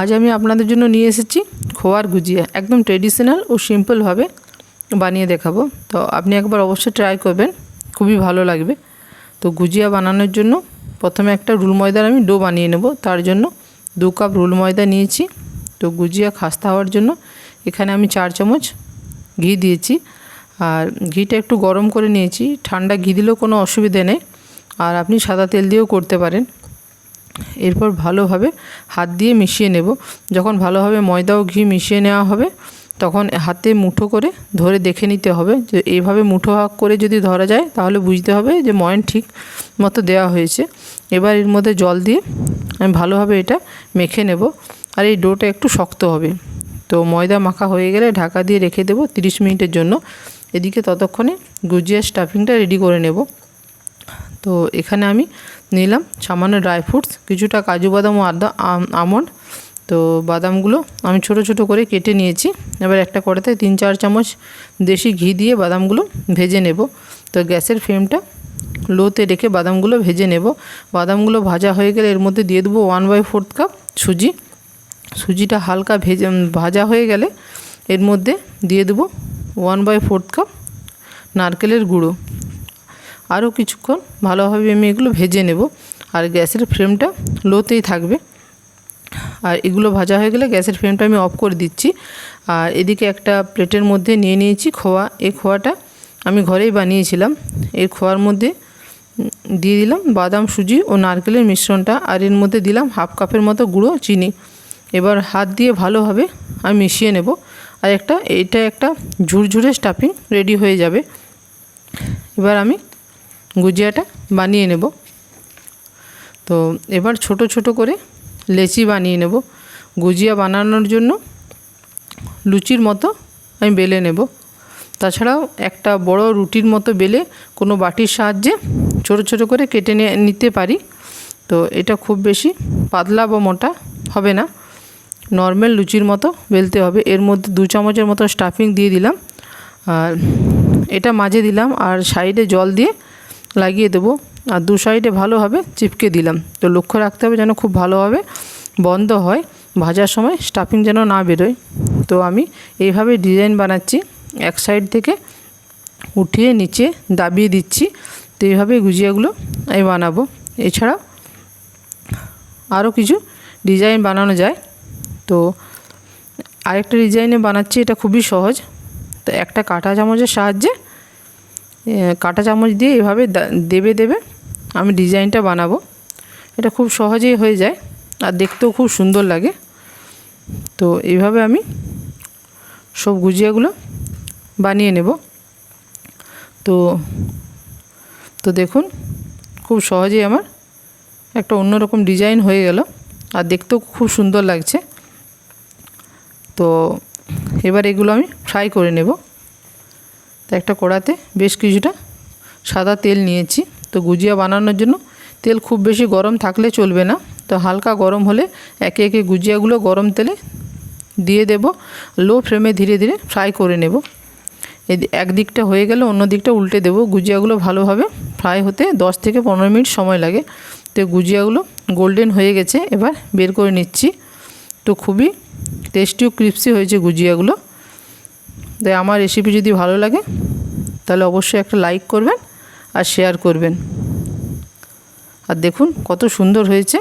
আজ আমি আপনাদের জন্য নিয়ে এসেছি খোয়ার গুজিয়া। একদম ট্রেডিশনাল ও সিম্পলভাবে বানিয়ে দেখাবো। তো আপনি একবার অবশ্যই ট্রাই করবেন, খুবই ভালো লাগবে। তো গুজিয়া বানানোর জন্য প্রথমে একটা রুল ময়দার আমি ডো বানিয়ে নেব। তার জন্য দু কাপ রুল ময়দা নিয়েছি। তো গুজিয়া খাস্তা হওয়ার জন্য এখানে আমি চার চামচ ঘি দিয়েছি। আর ঘিটা একটু গরম করে নিয়েছি। ঠান্ডা ঘি দিলেও কোনো অসুবিধে নেই। আর আপনি সাদা তেল দিয়েও করতে পারেন। এরপর ভালোভাবে হাত দিয়ে মিশিয়ে নেব। যখন ভালোভাবে ময়দা ও ঘি মিশিয়ে নেওয়া হবে, তখন হাতে মুঠো করে ধরে দেখে নিতে হবে যে এইভাবে মুঠো হাক করে যদি ধরা যায়, তাহলে বুঝতে হবে যে ময়ন ঠিক মতো দেওয়া হয়েছে। এবার এর মধ্যে জল দিয়ে আমি ভালোভাবে এটা মেখে নেব। আর এই ডোটা একটু শক্ত হবে। তো ময়দা মাখা হয়ে গেলে ঢাকা দিয়ে রেখে দেবো তিরিশ মিনিটের জন্য। এদিকে ততক্ষণে গুজিয়ার স্টাফিংটা রেডি করে নেব। তো এখানে আমি নিলাম সামান্য ড্রাই ফ্রুটস কিছুটা কাজু বাদাম ও আদা আমন্ড। তো বাদামগুলো আমি ছোট ছোট করে কেটে নিয়েছি। এবার একটা কড়াতে তিন চার চামচ দেশি ঘি দিয়ে বাদামগুলো ভেজে নেব। তো গ্যাসের ফ্লেমটা লোতে রেখে বাদামগুলো ভেজে নেব। বাদামগুলো ভাজা হয়ে গেলে এর মধ্যে দিয়ে দেবো ওয়ান বাই ফোর্থ কাপ সুজি। সুজিটা হালকা ভেজে ভাজা হয়ে গেলে এর মধ্যে দিয়ে দেবো ওয়ান বাই ফোর্থ কাপ নারকেলের গুঁড়ো। আরও কিছুক্ষণ ভালোভাবে আমি এগুলো ভেজে নেব। আর গ্যাসের ফ্লেমটা লোতেই থাকবে। আর এগুলো ভাজা হয়ে গেলে গ্যাসের ফ্লেমটা আমি অফ করে দিচ্ছি। আর এদিকে একটা প্লেটের মধ্যে নিয়ে নিয়েছি খোয়া। এই খোয়াটা আমি ঘরেই বানিয়েছিলাম। এই খোয়ার মধ্যে দিয়ে দিলাম বাদাম, সুজি ও নারকেলের মিশ্রণটা। আর এর মধ্যে দিলাম হাফ কাপের মতো গুঁড়ো চিনি। এবার হাত দিয়ে ভালোভাবে আমি মিশিয়ে নেব। আর একটা এটা একটা ঝুরঝুরে স্টাফিং রেডি হয়ে যাবে। এবার আমি গুজিয়াটা বানিয়ে নেব। তো এবার ছোট ছোট করে লেচি বানিয়ে নেব। গুজিয়া বানানোর জন্য লুচির মতো আমি বেলে নেব। তাছাড়াও একটা বড় রুটির মতো বেলে কোনো বাটির সাহায্যে ছোট ছোট করে কেটে নিতে পারি। তো এটা খুব বেশি পাতলা বা মোটা হবে না। নর্মাল লুচির মতো বেলতে হবে। এর মধ্যে দু চামচের মতো স্টাফিং দিয়ে দিলাম। আর এটা মাঝে দিলাম আর সাইডে জল দিয়ে লাগিয়ে দেবো। আর দু সাইডে ভালোভাবে চিপকে দিলাম। তো লক্ষ্য রাখতে হবে যেন খুব ভালোভাবে বন্ধ হয়। ভাজার সময় স্টাফিং যেন না বেরোয়। তো আমি এইভাবে ডিজাইন বানাচ্ছি। এক সাইড থেকে উঠিয়ে নিচে দাবিয়ে দিচ্ছি। তো এইভাবে গুজিয়াগুলো আমি বানাবো। এছাড়া আরও কিছু ডিজাইন বানানো যায়। তো আরেকটা ডিজাইনে বানাচ্ছি, এটা খুবই সহজ। তো একটা কাঁটা চামচের সাহায্যে কাঁটা চামচ দিয়ে এভাবে দেবে দেবে আমি ডিজাইনটা বানাবো। এটা খুব সহজেই হয়ে যায় আর দেখতেও খুব সুন্দর লাগে। তো এইভাবে আমি সব গুজিয়াগুলো বানিয়ে নেব। তো তো দেখুন খুব সহজেই আমার একটা অন্যরকম ডিজাইন হয়ে গেল আর দেখতেও খুব সুন্দর লাগছে। তো এবার এগুলো আমি ফ্রাই করে নেব। তো একটা কড়াতে বেশ কিছুটা সাদা তেল নিয়েছি। তো গুজিয়া বানানোর জন্য তেল খুব বেশি গরম থাকলে চলবে না। তো হালকা গরম হলে একে একে গুজিয়াগুলো গরম তেলে দিয়ে দেব। লো ফ্লেমে ধীরে ধীরে ফ্রাই করে নেব। এক দিকটা হয়ে গেলে অন্য দিকটা উল্টে দেবো। গুজিয়াগুলো ভালোভাবে ফ্রাই হতে দশ থেকে পনেরো মিনিট সময় লাগে। তো গুজিয়াগুলো গোল্ডেন হয়ে গেছে, এবার বের করে নিচ্ছি। তো খুবই টেস্টি ও ক্রিপসি হয়েছে গুজিয়াগুলো। তাই আমার রেসিপি যদি ভালো লাগে, তাহলে অবশ্যই একটা লাইক করবেন আর শেয়ার করবেন। আর দেখুন কত সুন্দর হয়েছে।